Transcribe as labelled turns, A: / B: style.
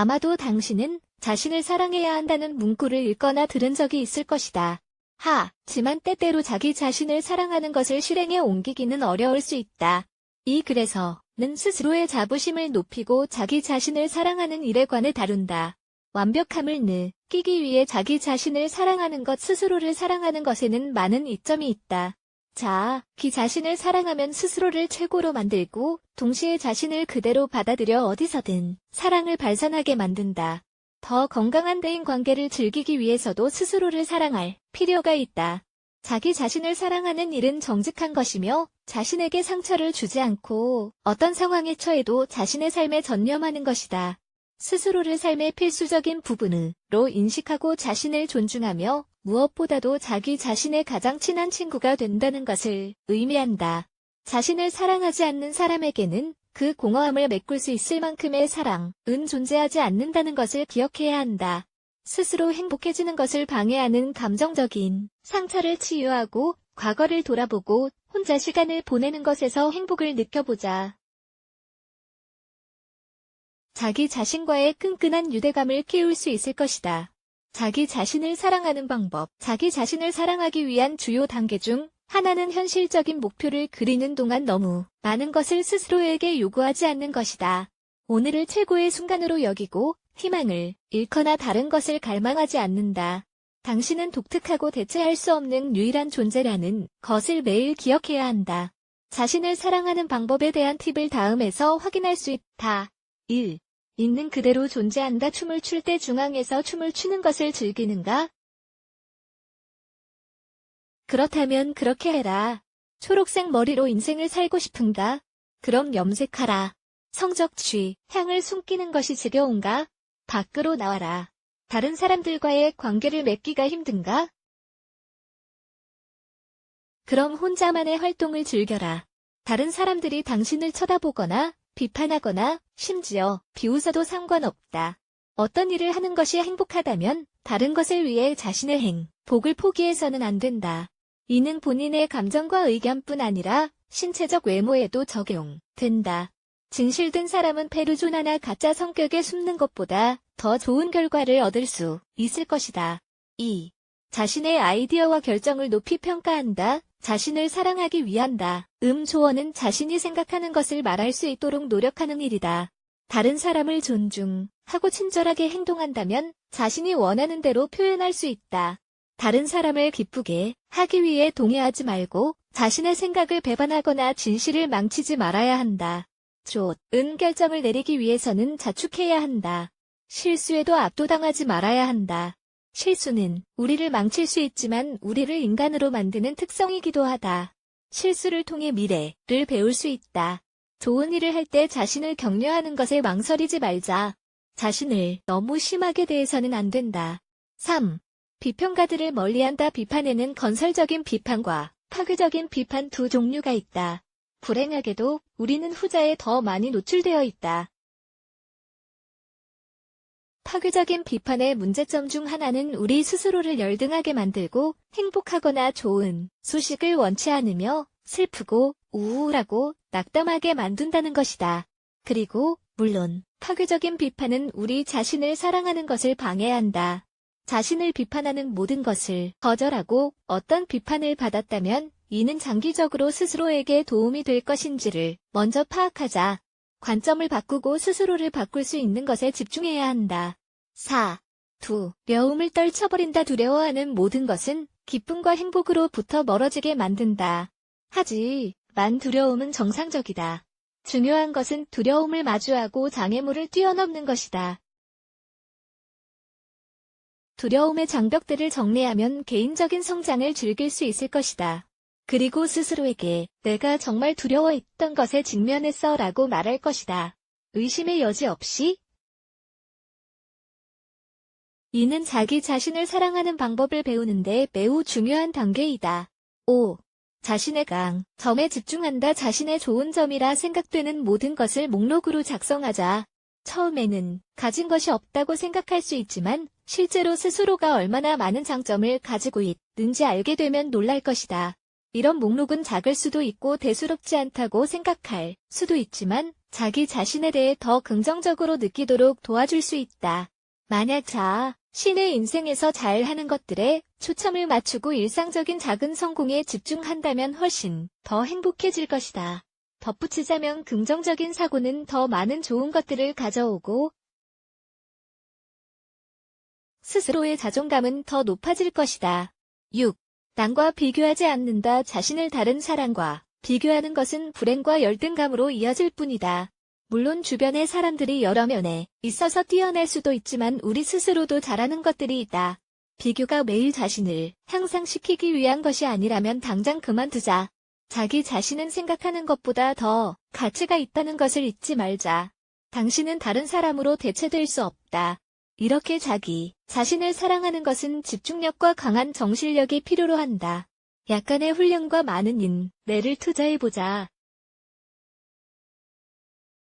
A: 아마도 당신은 자신을 사랑해야 한다는 문구를 읽거나 들은 적이 있을 것이다. 하 지만 때때로 자기 자신을 사랑하는 것을 실행에 옮기기는 어려울 수 있다. 이 글에서는 스스로의 자부심을 높이고 자기 자신을 사랑하는 일에 관해 다룬다. 완벽함을 느끼기 위해 자기 자신을 사랑하는 것 스스로를 사랑하는 것에는 많은 이점이 있다. 자, 기 자신을 사랑하면 스스로를 최고로 만들고 동시에 자신을 그대로 받아들여 어디서든 사랑을 발산하게 만든다. 더 건강한 대인 관계를 즐기기 위해서도 스스로를 사랑할 필요가 있다. 자기 자신을 사랑하는 일은 정직한 것이며 자신에게 상처를 주지 않고 어떤 상황에 처해도 자신의 삶에 전념하는 것이다. 스스로를 삶의 필수적인 부분으로 인식하고 자신을 존중하며 무엇보다도 자기 자신의 가장 친한 친구가 된다는 것을 의미한다. 자신을 사랑하지 않는 사람에게는 그 공허함을 메꿀 수 있을 만큼의 사랑은 존재하지 않는다는 것을 기억해야 한다. 스스로 행복해지는 것을 방해하는 감정적인 상처를 치유하고 과거를 돌아보고 혼자 시간을 보내는 것에서 행복을 느껴보자. 자기 자신과의 끈끈한 유대감을 키울 수 있을 것이다. 자기 자신을 사랑하는 방법. 자기 자신을 사랑하기 위한 주요 단계 중 하나는 현실적인 목표를 그리는 동안 너무 많은 것을 스스로에게 요구하지 않는 것이다. 오늘을 최고의 순간으로 여기고 희망을 잃거나 다른 것을 갈망하지 않는다. 당신은 독특하고 대체할 수 없는 유일한 존재라는 것을 매일 기억해야 한다. 자신을 사랑하는 방법에 대한 팁을 다음에서 확인할 수 있다. 1. 있는 그대로 존재한다. 춤을 출 때 중앙에서 춤을 추는 것을 즐기는가? 그렇다면 그렇게 해라. 초록색 머리로 인생을 살고 싶은가? 그럼 염색하라. 성적취, 향을 숨기는 것이 지겨운가? 밖으로 나와라. 다른 사람들과의 관계를 맺기가 힘든가? 그럼 혼자만의 활동을 즐겨라. 다른 사람들이 당신을 쳐다보거나 비판하거나 심지어 비웃어도 상관없다. 어떤 일을 하는 것이 행복하다면 다른 것을 위해 자신의 행복을 포기해서는 안 된다. 이는 본인의 감정과 의견뿐 아니라 신체적 외모에도 적용된다. 진실된 사람은 페르조나나 가짜 성격에 숨는 것보다 더 좋은 결과를 얻을 수 있을 것이다. 2. 자신의 아이디어와 결정을 높이 평가한다. 자신을 사랑하기 위한다. 음 조언은 자신이 생각하는 것을 말할 수 있도록 노력하는 일이다. 다른 사람을 존중하고 친절하게 행동한다면 자신이 원하는 대로 표현할 수 있다. 다른 사람을 기쁘게 하기 위해 동의하지 말고 자신의 생각을 배반하거나 진실을 망치지 말아야 한다. 조, 은 결정을 내리기 위해서는 자축해야 한다. 실수에도 압도당하지 말아야 한다. 실수는 우리를 망칠 수 있지만 우리를 인간으로 만드는 특성이기도 하다. 실수를 통해 미래를 배울 수 있다. 좋은 일을 할 때 자신을 격려하는 것에 망설이지 말자. 자신을 너무 심하게 대해서는 안 된다. 3. 비평가들을 멀리한다. 비판에는 건설적인 비판과 파괴적인 비판 두 종류가 있다. 불행하게도 우리는 후자에 더 많이 노출되어 있다. 파괴적인 비판의 문제점 중 하나는 우리 스스로를 열등하게 만들고 행복하거나 좋은 소식을 원치 않으며 슬프고 우울하고 낙담하게 만든다는 것이다. 그리고 물론 파괴적인 비판은 우리 자신을 사랑하는 것을 방해한다. 자신을 비판하는 모든 것을 거절하고 어떤 비판을 받았다면 이는 장기적으로 스스로에게 도움이 될 것인지를 먼저 파악하자. 관점을 바꾸고 스스로를 바꿀 수 있는 것에 집중해야 한다. 4. 두려움을 떨쳐버린다. 두려워하는 모든 것은 기쁨과 행복으로부터 멀어지게 만든다. 하지만 두려움은 정상적이다. 중요한 것은 두려움을 마주하고 장애물을 뛰어넘는 것이다. 두려움의 장벽들을 정리하면 개인적인 성장을 즐길 수 있을 것이다. 그리고 스스로에게 내가 정말 두려워했던 것에 직면했어 라고 말할 것이다. 의심의 여지 없이 이는 자기 자신을 사랑하는 방법을 배우는데 매우 중요한 단계이다. 5. 자신의 강, 점에 집중한다 자신의 좋은 점이라 생각되는 모든 것을 목록으로 작성하자. 처음에는 가진 것이 없다고 생각할 수 있지만 실제로 스스로가 얼마나 많은 장점을 가지고 있는지 알게 되면 놀랄 것이다. 이런 목록은 작을 수도 있고 대수롭지 않다고 생각할 수도 있지만 자기 자신에 대해 더 긍정적으로 느끼도록 도와줄 수 있다. 만약 자, 신의 인생에서 잘 하는 것들에 초점을 맞추고 일상적인 작은 성공에 집중한다면 훨씬 더 행복해질 것이다. 덧붙이자면 긍정적인 사고는 더 많은 좋은 것들을 가져오고 스스로의 자존감은 더 높아질 것이다. 6. 남과 비교하지 않는다. 자신을 다른 사람과 비교하는 것은 불행과 열등감으로 이어질 뿐이다. 물론 주변의 사람들이 여러 면에 있어서 뛰어날 수도 있지만 우리 스스로도 잘하는 것들이 있다. 비교가 매일 자신을 향상시키기 위한 것이 아니라면 당장 그만두자. 자기 자신은 생각하는 것보다 더 가치가 있다는 것을 잊지 말자. 당신은 다른 사람으로 대체될 수 없다. 이렇게 자기 자신을 사랑하는 것은 집중력과 강한 정신력이 필요로 한다. 약간의 훈련과 많은 인내를 투자해보자.